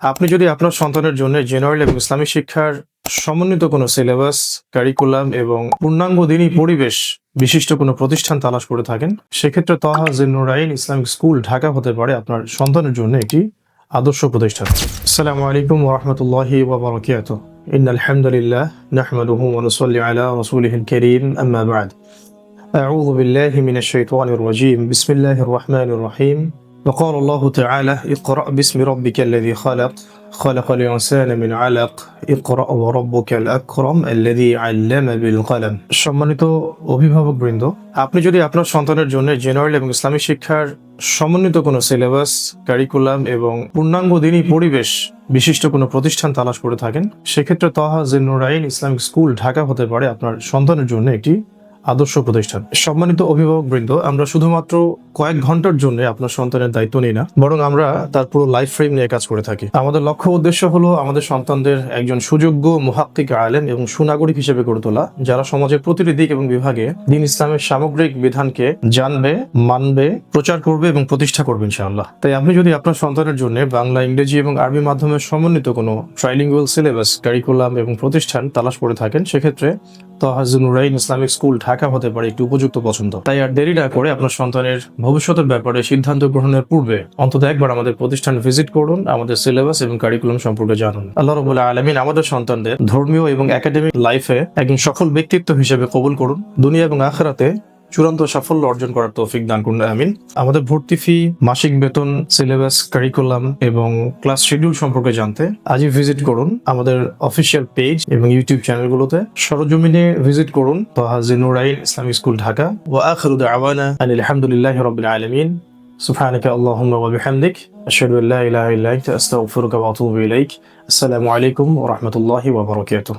আপনি যদি আপনার সন্তানের জন্য জেনারেল এবং ইসলামী শিক্ষার সমন্বিত কোনো সিলেবাস কারিকুলাম এবং পূর্ণাঙ্গ দিনী পরিবেশ বিশিষ্ট কোনো প্রতিষ্ঠান তালাশ করে থাকেন, সেক্ষেত্রে তহা জিনুরাইন ইসলামিক স্কুল ঢাকা হতে পারে আপনার সন্তানের জন্য একটি আদর্শ প্রতিষ্ঠান। সালাম আলাইকুম ওরহমতুল্লাহি ওবরাকাত ইন আলহামদুলিল্লাহ নাহমাদুহু ওয়া নুসাল্লি আলা রাসূলিহিল কারীম, আম্মা বা'দ। আউযু বিল্লাহি মিনাশ শাইতানির রাজীম। বিসমিল্লাহির وقال الله تعالى اقرأ باسم ربك الذي خلق خلق الإنسان من علق اقرأ وربك الأكرم الذي علم بالقلم সম্মানিত অভিভাবক বৃন্দ আপনি যদি আপনার সন্তানের জন্য জেনারেল এবং ইসলামী শিক্ষার সমন্বিত কোনো সিলেবাস কারিকুলাম এবং পূর্ণাঙ্গ দিনই পরিবেশ বিশিষ্ট কোনো প্রতিষ্ঠান তালাশ করে থাকেন সেক্ষেত্রে তহা জিন্নুরাইন ইসলামিক স্কুল ঢাকা হতে পারে আপনার সন্তানের জন্য একটি আদর্শ প্রতিষ্ঠান। সম্মানিত অভিভাবক বৃন্দ আমরা শুধুমাত্র কয়েক ঘণ্টার জন্য আপনার সন্তানের দায়িত্ব নিই না, বরং আমরা তার পুরো লাইফ ফ্রেম নিয়ে কাজ করে থাকি। আমাদের লক্ষ্য উদ্দেশ্য হলো আমাদের সন্তানদের একজন সুযোগ্য মুহাক্কিক আলেম এবং সুনাগরিক হিসেবে গড়ে তোলা, যারা সমাজের প্রতিটি দিক এবং বিভাগে দিন ইসলামের সামগ্রিক বিধানকে জানবে, মানবে, প্রচার করবে এবং প্রতিষ্ঠা করবে ইনশাআল্লাহ। তাই আপনি যদি আপনার সন্তানের জন্য বাংলা, ইংরেজি এবং আরবি মাধ্যমে সমন্বিত কোনো ট্রাইলিঙ্গুয়াল সিলেবাস কারিকুলাম এবং প্রতিষ্ঠান তালাশ করে থাকেন, সেক্ষেত্রে তহাজুনুরাইন ইসলামিক স্কুল ঢাকা হতে পারে একটি উপযুক্ত পছন্দ। তাই আর দেরি না করে আপনার সন্তানের ভবিষ্যতের ব্যাপারে সিদ্ধান্ত গ্রহণের পূর্বে অন্তত একবার আমাদের প্রতিষ্ঠান ভিজিট করুন, আমাদের সিলেবাস এবং কারিকুলাম সম্পর্কে জানুন। আল্লাহ রবুল্লাহ আলমিন আমাদের সন্তানদের ধর্মীয় এবং একাডেমিক লাইফে একজন সফল ব্যক্তিত্ব হিসেবে কবুল করুন। দুনিয়া এবং আখেরাতে চূড়ান্ত সাফল্য অর্জন করার তৌফিক দান করুন আমিন আমাদের ভর্তি ফি মাসিক বেতন সিলেবাস কারিকুলাম এবং ক্লাস শিডিউল সম্পর্কে জানতে আজই ভিজিট করুন আমাদের অফিসিয়াল পেজ এবং ইউটিউব চ্যানেলগুলোতে সরজমিনে ভিজিট করুন তাহাজিনুরাইন ইসলামিক স্কুল ঢাকা ওয়া আখিরু দাওয়ানা আনিল হামদুলিল্লাহি রাব্বিল আলামিন سبحانك اللهم وبحمدك أشهد أن لا إله إلا أنت أستغفرك وأتوب إليك السلام عليكم ورحمة الله وبركاته